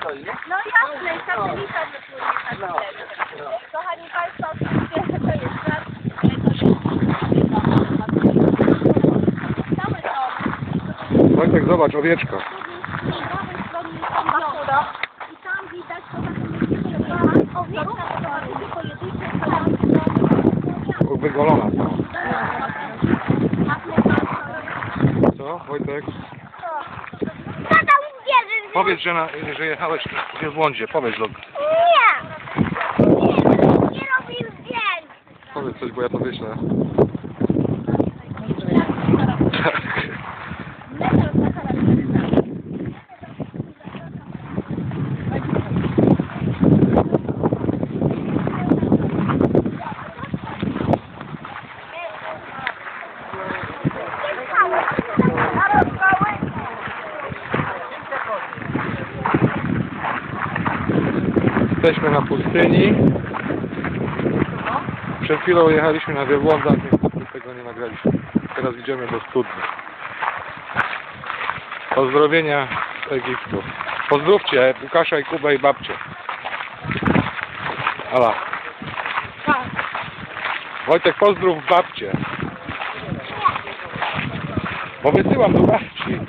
stoi, nie? No jasne, satelita wypłynie na chwilę. Kochani Państwo, oczywiście to jest dom. Wojtek, zobacz, owieczka. Z tam. I tam widać to owieczka, to pojedyncze samochody. Wygolona. Co, Wojtek? Powiedz, że, na, że jechałeś w wielbłądzie. Powiedz, Log. Nie! Nie, nie robię zdjęć. Powiedz coś, bo ja to wyślę. Jesteśmy na pustyni. Przed chwilą jechaliśmy na wielbłądach, więc tego nie nagraliśmy. Teraz idziemy do studni. Pozdrowienia z Egiptu. Pozdrówcie Łukasza i Kubę i babcię. Ala. Wojtek, pozdrów babcię. Bo wysyłam do babci.